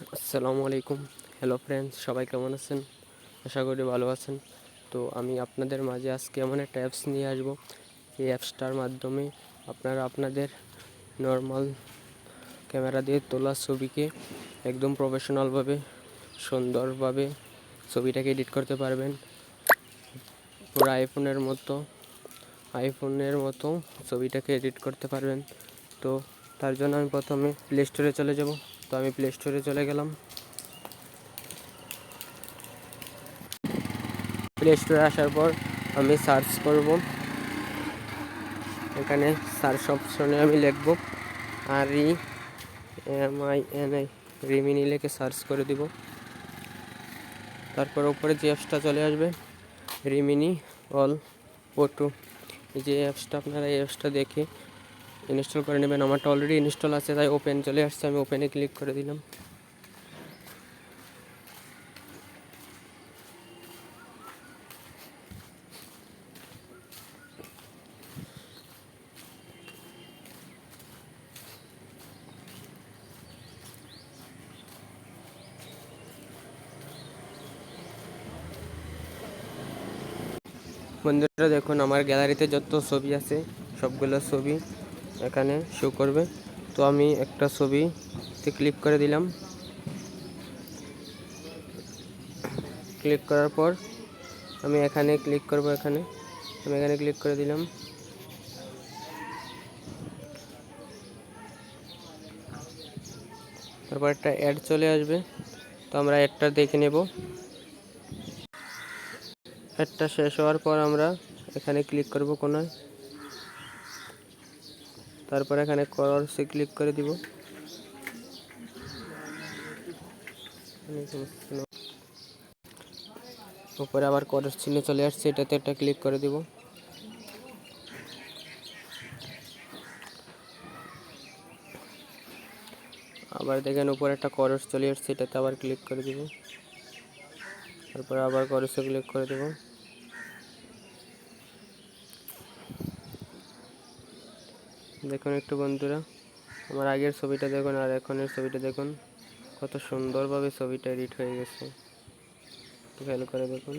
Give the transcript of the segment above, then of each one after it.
আসসালামু আলাইকুম। Hello friends সবাই কেমন আছেন? আশা করি ভালো আছেন। তো আমি আপনাদের মাঝে আজকে এমন একটা অ্যাপস নিয়ে আসব। এই অ্যাপসটার মাধ্যমে আপনারা আপনাদের নর্মাল ক্যামেরা দিয়ে তোলা ছবিকে একদম প্রফেশনালভাবে সুন্দরভাবে ছবিটাকে এডিট করতে পারবেন। পুরো আইফোনের মতো আইফোনের মতো ছবিটাকে এডিট করতে পারবেন। তো তার জন্য আমি প্রথমে প্লে স্টোরে চলে যাব। তো আমি প্লে স্টোরে চলে গেলাম। প্লে স্টোরে আসার পর আমি সার্চ করব। এখানে সার্চ অপশনে আমি লিখব আর E M I N I Rimini লিখে সার্চ করে দিব। তারপর উপরে যে অ্যাপসটা চলে আসবে রিমিনি অল এই যে অ্যাপসটা আপনারা এই অ্যাপসটা দেখে ইনস্টল করে নেবেন, আমারটা অলরেডি ইনস্টল আছে, তাই ওপেন চলে আসছে, আমি ওপেনে ক্লিক করে দিলাম। বন্ধুরা, দেখুন, আমার গ্যালারিতে যত ছবি আছে, সবগুলো ছবি এখানে শো করবে। তো আমি একটা ছবিতে ক্লিক করে দিলাম। ক্লিক করার পর আমি এখানে ক্লিক করব এখানে। আমি এখানে ক্লিক করে দিলাম। তারপর একটা অ্যাড চলে আসবে। তো আমরা অ্যাডটা দেখে নেব। অ্যাডটা শেষ হওয়ার পর আমরা এখানে ক্লিক করব কোনায়। তারপর এখানে করসে ক্লিক করে দিব। উপরে আবার করস চিহ্ন চলে আসছে, এটাতে একটা ক্লিক করে দিব। আবার দেখেন উপরে একটা করস চলে আসছে, এটাতে আবার ক্লিক করে দিব। তারপরে আবার করসে ক্লিক করে দেব। দেখুন একটু বন্ধুরা। আমার আগের ছবিটা দেখুন আর এখনের ছবিটা দেখুন। কত সুন্দরভাবে ছবিটা এডিট হয়ে গেছে। খেয়াল করে দেখুন।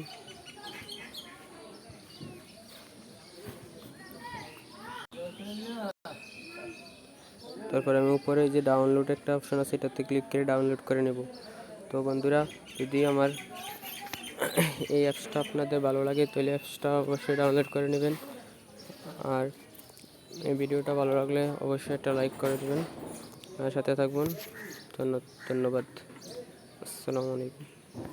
তারপর আমি উপরে যে ডাউনলোড একটা অপশন আছে, এটাতে ক্লিক করে ডাউনলোড করে নেব। তো বন্ধুরা, যদি আমার এই অ্যাপসটা আপনাদের ভালো লাগে, তাহলে অ্যাপসটা অবশ্যই ডাউনলোড করে নেবেন। আর এই ভিডিওটা ভালো লাগলে অবশ্যই একটা লাইক করে দেবেন। সাথে থাকবেন। ধন্যবাদ। আসসালামু আলাইকুম।